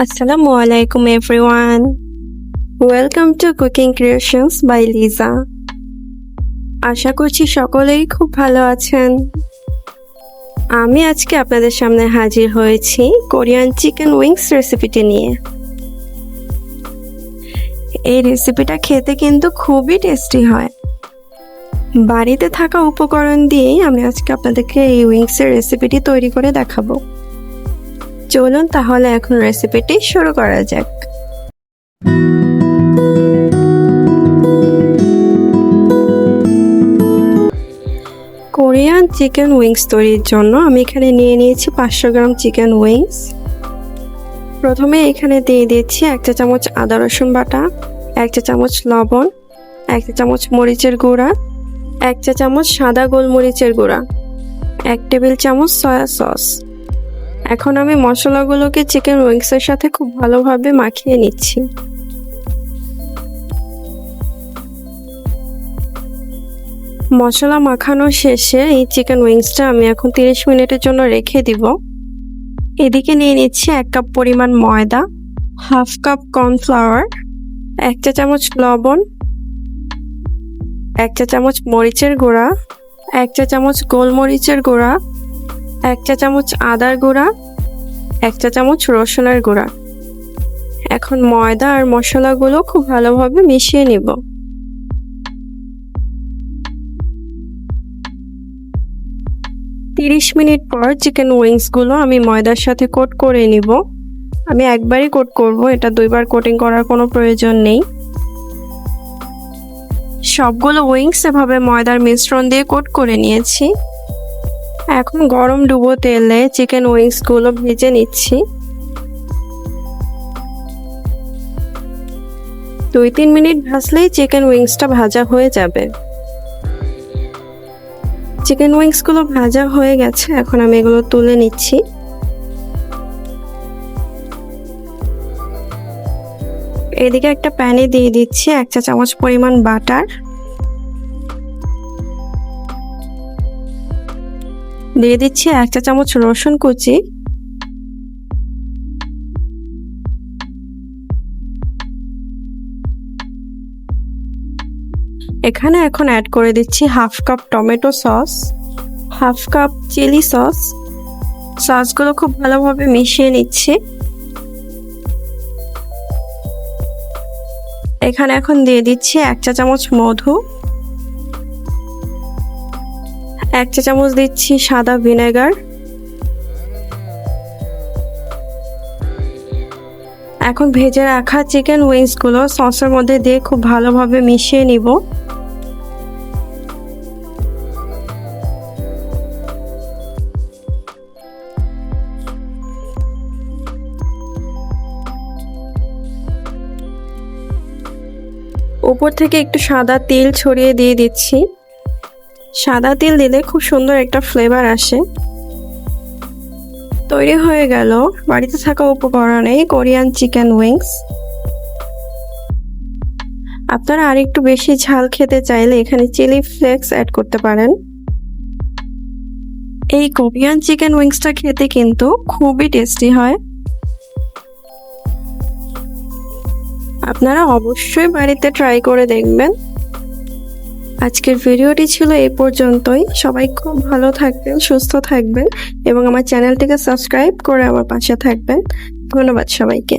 Assalamu alaikum everyone. Welcome to cooking Creations by Liza আশা করছি সকলেই খুব ভালো আছেন। আমি আজকে আপনাদের সামনে হাজির হয়েছি কোরিয়ান চিকেন উইংস রেসিপিটি নিয়ে। এই রেসিপিটা খেতে কিন্তু খুবই টেস্টি হয়। বাড়িতে থাকা উপকরণ দিয়েই আমি আজকে আপনাদেরকে এই উইংসের রেসিপিটি তৈরি করে দেখাবো। চলুন তাহলে এখন রেসিপিটি শুরু করা যাক। কোরিয়ান চিকেন উইংস তৈরির জন্য আমি এখানে নিয়ে নিয়েছি পাঁচশো গ্রাম চিকেন উইংস। প্রথমে এখানে দিয়ে দিয়েছি এক চা চামচ আদা রসুন বাটা, এক চা চামচ লবণ, এক চা চামচ মরিচের গুঁড়া, এক চা চামচ সাদা গোলমরিচের গুঁড়া, এক টেবিল চামচ সয়া সস। এখন আমি মশলাগুলোকে চিকেন উইংসের সাথে খুব ভালোভাবে মাখিয়ে নিচ্ছি। মশলা মাখানো শেষে এই চিকেন উইংসটা আমি এখন তিরিশ মিনিটের জন্য রেখে দিব। এদিকে নিয়ে নিচ্ছি এক কাপ পরিমাণ ময়দা, হাফ কাপ কর্নফ্লাওয়ার, এক চা চামচ লবণ, এক চা চামচ মরিচের গুঁড়া, এক চা চামচ গোলমরিচের গুঁড়া এক চা চামচ আদার গুঁড়া, এক চা চামচ রসুনের গুঁড়া। এখন ময়দা আর মশলাগুলো খুব ভালোভাবে মিশিয়ে নিব। তিরিশ মিনিট পর চিকেন উইংসগুলো আমি ময়দার সাথে কোট করে নিব। আমি একবারই কোট করব, এটা দুইবার কোটিং করার কোনো প্রয়োজন নেই। সবগুলো উইংস এভাবে ময়দার মিশ্রণ দিয়ে কোট করে নিয়েছি। এখন গরম ডুবো তেলে চিকেন উইংসগুলো ভেজে নিচ্ছি। দুই তিন মিনিট ভাজলেই চিকেন উইংসটা ভাজা হয়ে যাবে। চিকেন উইংসগুলো ভাজা হয়ে গেছে, এখন আমি এগুলো তুলে নিচ্ছি। এদিকে একটা প্যানে দিয়ে দিচ্ছি এক চা চামচ পরিমাণ বাটার। দিয়ে দিচ্ছি এক চা চামচ রসুন কুচি। এখানে এখন অ্যাড করে দিচ্ছি half cup tomato sauce, half cup chilli sauce. সসগুলো খুব ভালোভাবে মিশিয়ে নিচ্ছি। এখানে এখন দিয়ে দিচ্ছি এক চা চামচ মধু। এক চা চামচ দিচ্ছি সাদা ভিনেগার। এখন ভেজে রাখা চিকেন উইংসগুলো সসের মধ্যে দিয়ে খুব ভালোভাবে মিশিয়ে নিব। উপর থেকে একটু সাদা তেল ছড়িয়ে দিয়ে দিচ্ছি। সাদা তেল দিলে খুব সুন্দর একটা ফ্লেভার আসে। তৈরি হয়ে গেল। বাড়িতে থাকা উপকরণে কোরিয়ান চিকেন উইংস। আপনারা আর একটু বেশি ঝাল খেতে চাইলে এখানে চিলি ফ্লেক্স অ্যাড করতে পারেন। এই কোরিয়ান চিকেন উইংসটা খেতে কিন্তু খুবই টেস্টি হয়। আপনারা অবশ্যই বাড়িতে ট্রাই করে দেখবেন। আজকের ভিডিওটি ছিল এই পর্যন্তই। সবাই খুব ভালো থাকবেন, সুস্থ থাকবেন এবং আমার চ্যানেলটিকে সাবস্ক্রাইব করে আমার পাশে থাকবেন। ধন্যবাদ সবাইকে।